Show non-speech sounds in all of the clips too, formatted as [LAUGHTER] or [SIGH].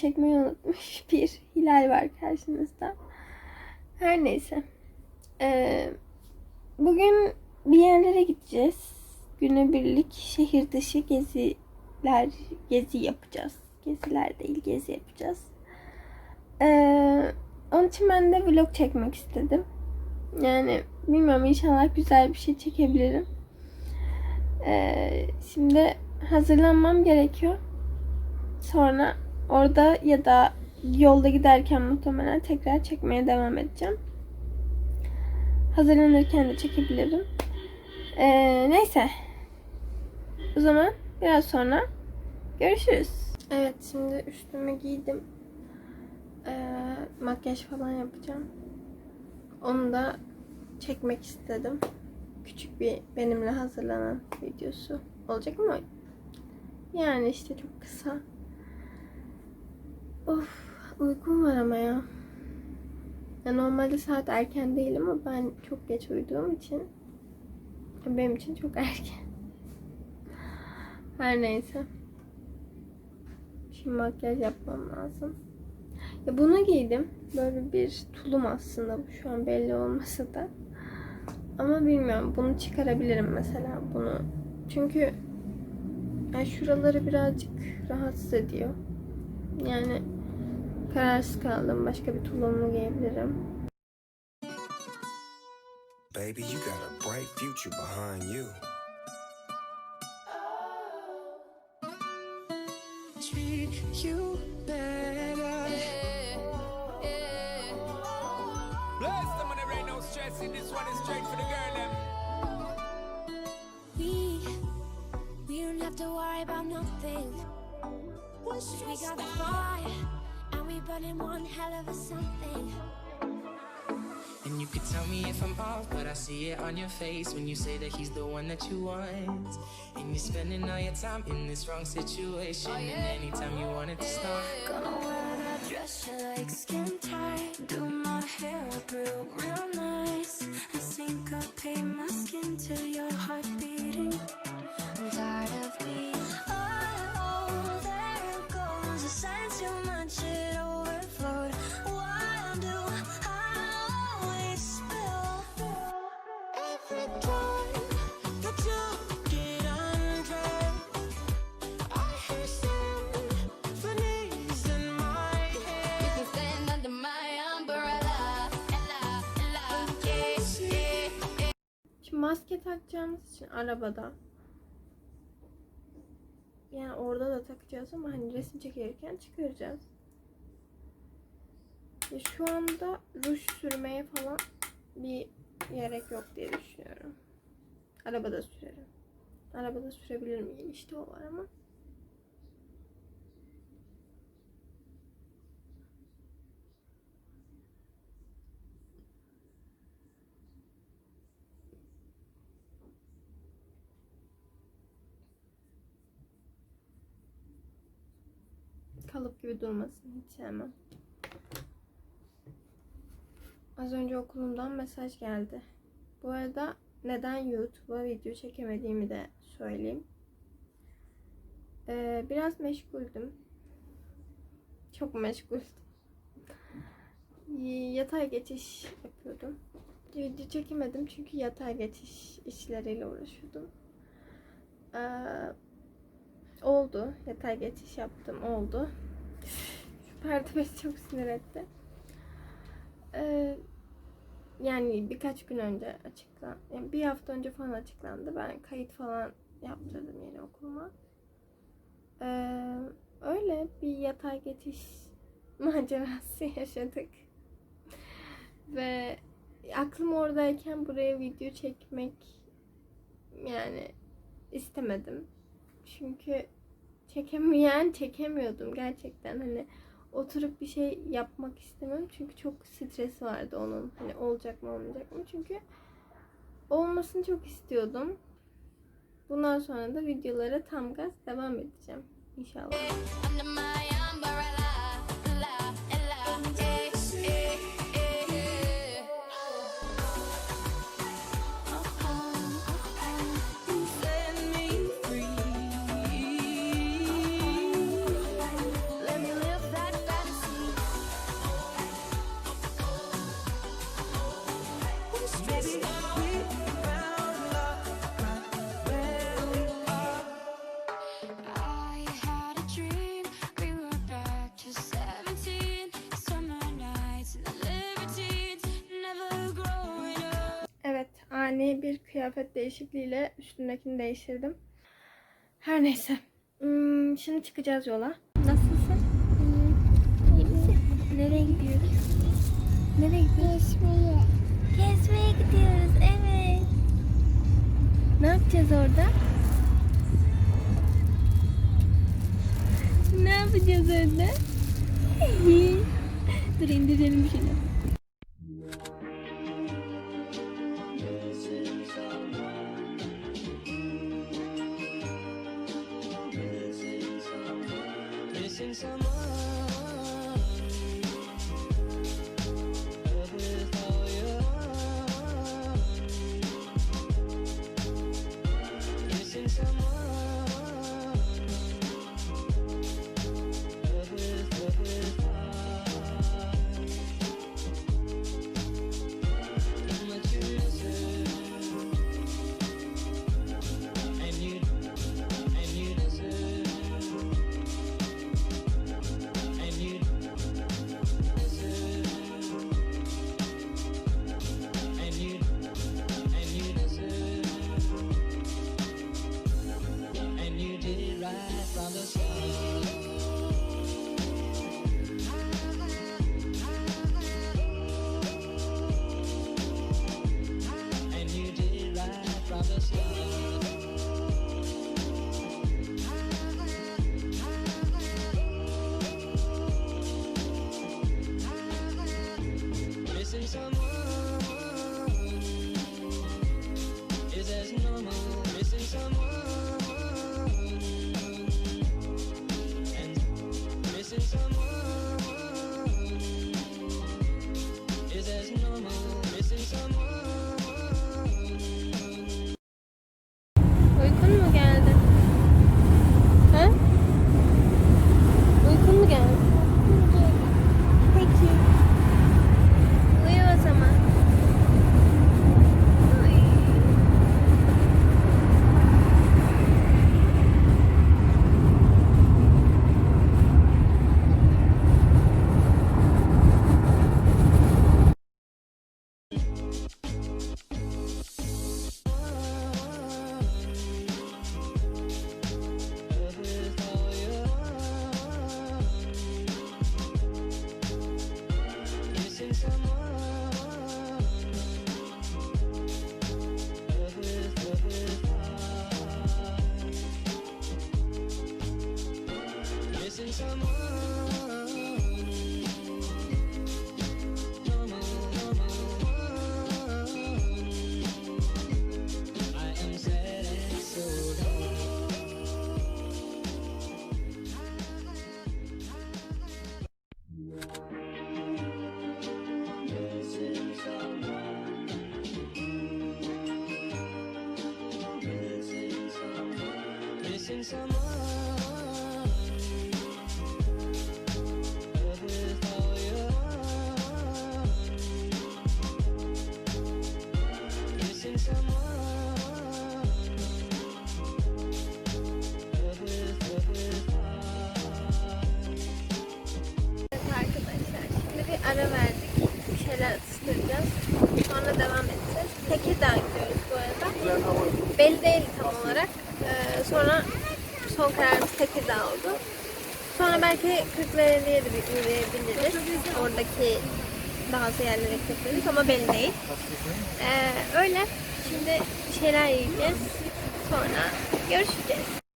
çekmeyi unutmuş [LAUGHS] bir Hilal var karşınızda. Her neyse. Ee, bugün bir yerlere gideceğiz. Günübirlik şehir dışı geziler, gezi yapacağız. Geziler değil, gezi yapacağız. Ee, onun için ben de vlog çekmek istedim. Yani bilmiyorum inşallah güzel bir şey çekebilirim. Ee, şimdi hazırlanmam gerekiyor. Sonra orada ya da yolda giderken muhtemelen tekrar çekmeye devam edeceğim. Hazırlanırken de çekebilirim. Ee, neyse. O zaman biraz sonra görüşürüz. Evet şimdi üstümü giydim. Ee, makyaj falan yapacağım. Onu da çekmek istedim. Küçük bir benimle hazırlanan videosu olacak ama yani işte çok kısa. Of uykum var ama ya. ya. Normalde saat erken değil ama ben çok geç uyuduğum için benim için çok [LAUGHS] erken. Her neyse. Şimdi makyaj yapmam lazım. Ya bunu giydim. Böyle bir tulum aslında bu şu an belli olmasa da. Ama bilmiyorum bunu çıkarabilirim mesela bunu. Çünkü yani şuraları birazcık rahatsız ediyor. Yani kararsız kaldım. Başka bir tulumlu giyebilirim. Baby, you got a bright future behind you. Treat you better. Bless them when there ain't no stressing. This one is straight for the girl, them. We, we don't have to worry about nothing. We got the fire, and we burning one hell of a something. And you could tell me if I'm off, but I see it on your face when you say that he's the one that you want. And you're spending all your time in this wrong situation. Oh, and anytime you want it to start, Gonna wear that dress you like skin tight. Do my hair up real, real nice. And syncopate my skin to maske takacağımız için arabada yani orada da takacağız ama hani resim çekerken çıkaracağız. Ya şu anda ruj sürmeye falan bir gerek yok diye düşünüyorum. Arabada sürerim. Arabada sürebilirim iyi işte o var ama. Kalıp gibi durmasın hiç sevmem. Az önce okulumdan mesaj geldi. Bu arada neden YouTube'a video çekemediğimi de söyleyeyim. Ee, biraz meşguldüm. Çok meşguldüm. Yatay geçiş yapıyordum. Video çekemedim çünkü yatay geçiş işleriyle uğraşıyordum. Ee, oldu. Yatay geçiş yaptım. Oldu. Şu perde çok sinir etti. Ee, yani birkaç gün önce açıklan, yani bir hafta önce falan açıklandı. Ben kayıt falan yaptırdım yeni okuluma. Ee, öyle bir yatay geçiş [LAUGHS] macerası yaşadık. Ve aklım oradayken buraya video çekmek yani istemedim. Çünkü çekemeyen çekemiyordum. Gerçekten hani oturup bir şey yapmak istemem. Çünkü çok stresi vardı onun. Hani olacak mı olmayacak mı? Çünkü olmasını çok istiyordum. Bundan sonra da videolara tam gaz devam edeceğim. İnşallah. Ani bir kıyafet değişikliğiyle üstündekini değiştirdim. Her neyse. Hmm, şimdi çıkacağız yola. Nasılsın? İyi? Nereye gidiyoruz? Nereye gidiyoruz? Gezmeye. Gezmeye gidiyoruz. Evet. Ne yapacağız orada? Ne yapacağız orada? [LAUGHS] Dur indirelim şunu. Missing with Evet arkadaşlar şimdi bir ara verdik. Bir şeyler atıştıracağız. Sonra devam edeceğiz. Tekirdağ gidiyoruz bu arada. Belli değil tam olarak. Ee, sonra son kararımız Tekirdağ oldu. Belki Kırklareli'ye de bir yürüyebiliriz. Oradaki bazı yerlere gideriz ama belli değil. Ee, öyle. Şimdi bir şeyler yiyeceğiz. Sonra görüşeceğiz.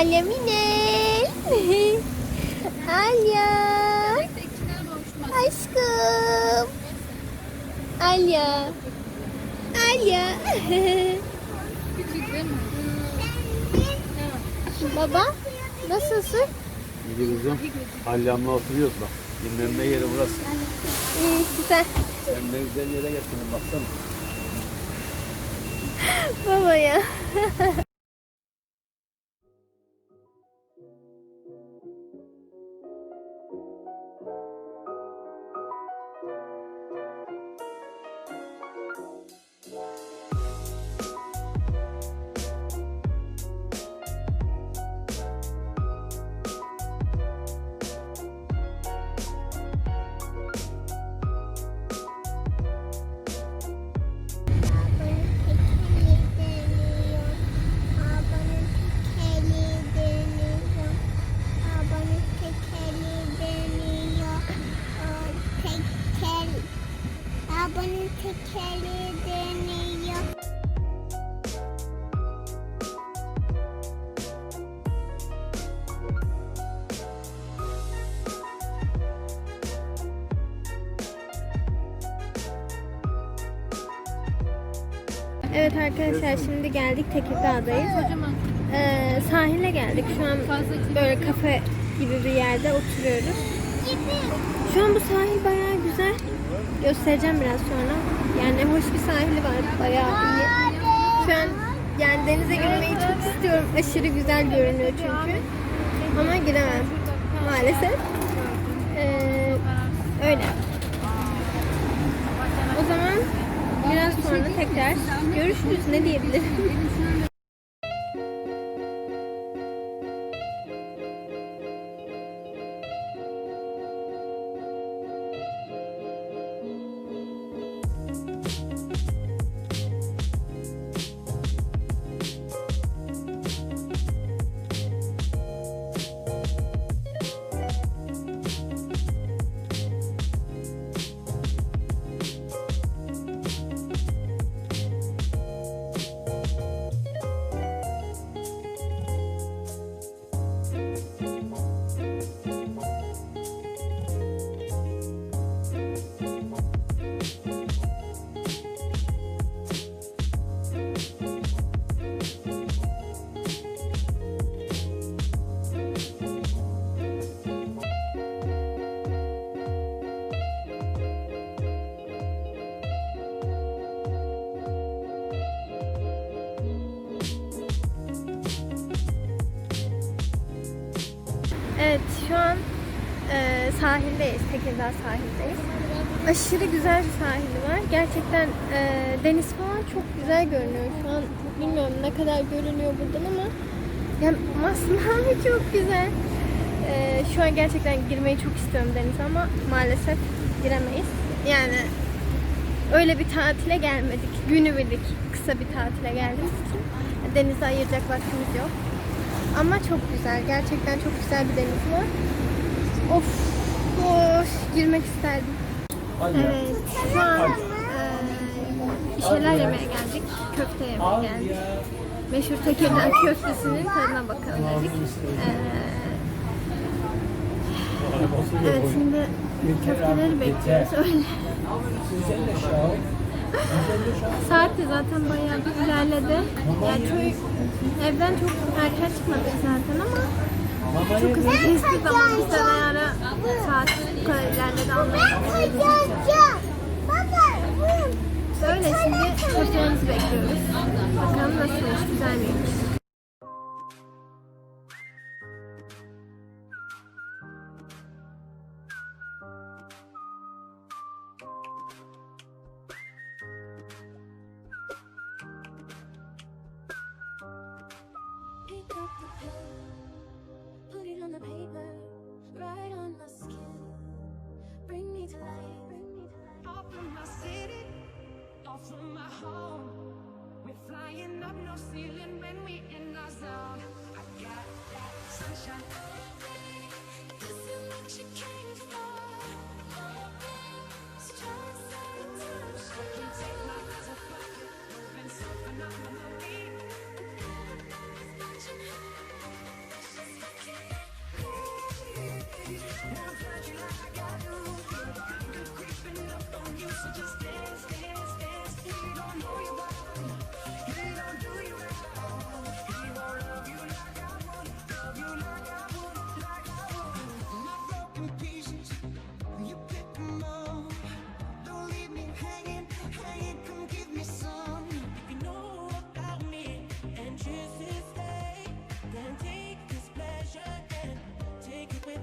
Alya Minel. [LAUGHS] Alya. Aşkım. Alya. Alya. [LAUGHS] Baba nasılsın? İyi kızım. Halyamla oturuyoruz bak. Dinlenme yeri burası. İyi güzel. Sen ne güzel yere getirdin baksana. Baba ya. [LAUGHS] tekeri dönüyor. Evet arkadaşlar şimdi geldik Tekirdağ'dayız. Ee, sahile geldik. Şu an böyle kafe gibi bir yerde oturuyoruz. Şu an bu sahil bayağı güzel. Göstereceğim biraz sonra. Yani hoş bir sahili var. Bayağı iyi. Şu an yani denize girmeyi çok istiyorum. Aşırı güzel görünüyor çünkü. Ama giremem maalesef. Ee, öyle. O zaman biraz sonra tekrar görüşürüz. Ne diyebilirim? Sahildeyiz. Tekirdağ sahildeyiz. Aşırı güzel bir sahili var. Gerçekten e, deniz falan çok güzel görünüyor. Şu an bilmiyorum ne kadar görünüyor buradan ama yani [LAUGHS] masmavi çok güzel. E, şu an gerçekten girmeyi çok istiyorum denize ama maalesef giremeyiz. Yani öyle bir tatile gelmedik. Günübirlik kısa bir tatile için denize ayıracak vaktimiz yok. Ama çok güzel. Gerçekten çok güzel bir deniz var. Of, hoş. Girmek isterdim. Evet, şu an eee, bir şeyler yemeye geldik. Köfte yemeye geldik. Meşhur Tekirdağ köftesinin tadına bakalım dedik. Eee, evet, şimdi köfteleri bekliyoruz öyle. Saat de zaten bayağı bir ilerledi. Yani çok, evden çok erken çıkmadık zaten ama çok hızlı. Geçti zaman biz de ara saat bu kadar ilerledi anlayamadık.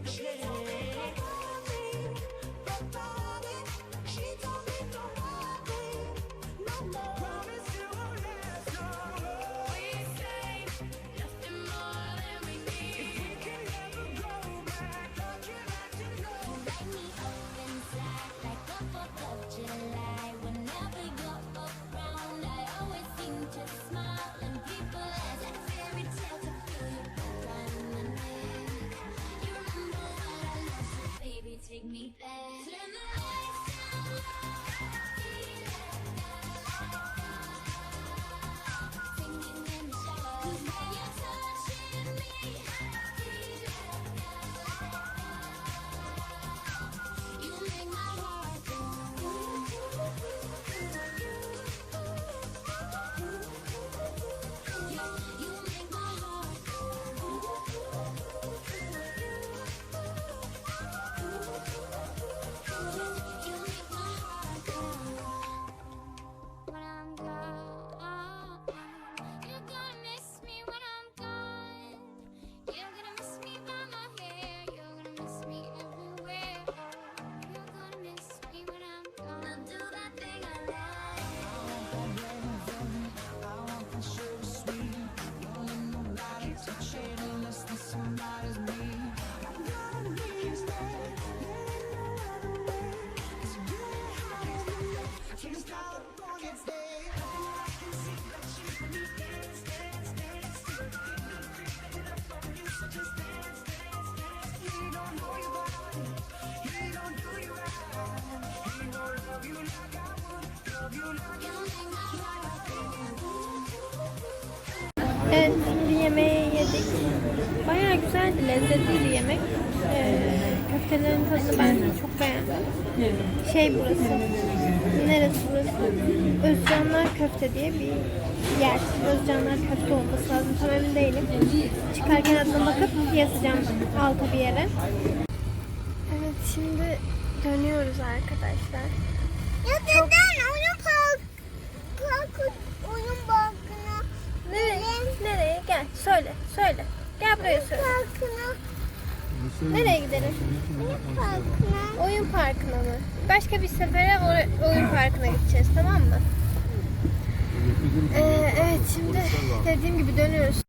She Evet, şimdi yedik. Bayağı güzeldi, lezzetliydi yemek. Ee, köftelerin tadını ben çok beğendim. Şey burası, neresi burası? Özcanlar Köfte diye bir yer. Özcanlar Köfte olması lazım. Tam emin değilim. Çıkarken adına bakıp yazacağım alta bir yere. Evet şimdi dönüyoruz arkadaşlar. Ya neden? Çok... Nereye gidelim? Oyun parkına. Oyun parkına mı? Başka bir sefere oyun parkına gideceğiz tamam mı? Ee, evet şimdi dediğim gibi dönüyoruz.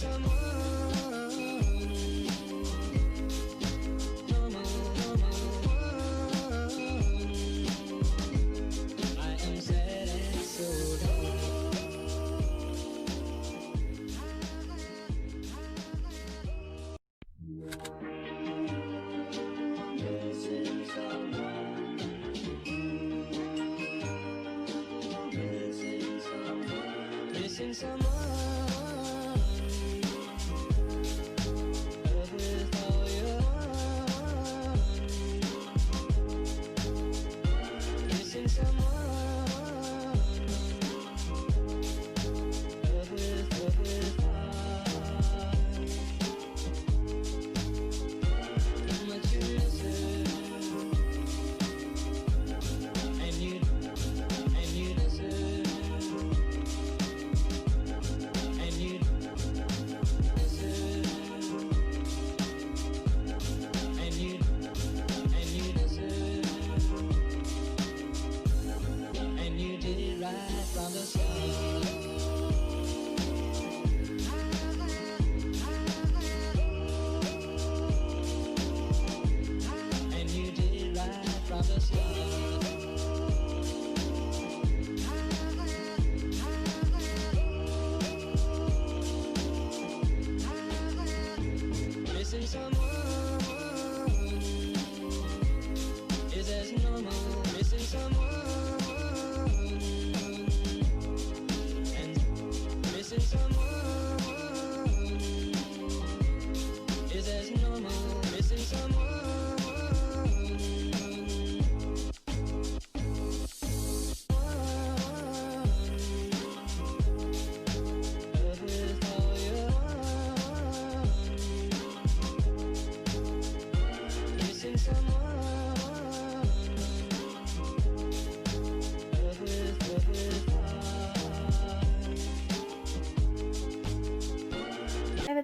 Someone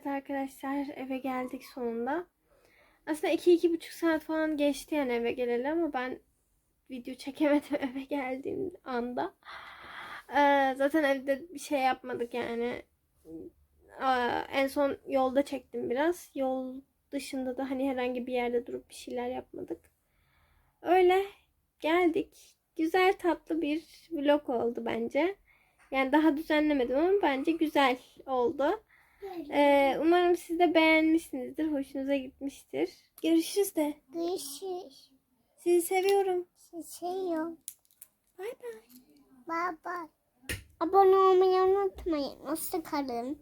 arkadaşlar eve geldik sonunda. Aslında iki iki buçuk saat falan geçti yani eve geleli ama ben video çekemedim [LAUGHS] eve geldiğim anda. Ee, zaten evde bir şey yapmadık yani. Aa, en son yolda çektim biraz. Yol dışında da hani herhangi bir yerde durup bir şeyler yapmadık. Öyle geldik. Güzel tatlı bir vlog oldu bence. Yani daha düzenlemedim ama bence güzel oldu. Ee, umarım siz de beğenmişsinizdir. Hoşunuza gitmiştir. Görüşürüz de. Görüşürüz. Sizi seviyorum. Seviyorum. Bay bay. Bye bye. Abone olmayı unutmayın. Hoşça kalın.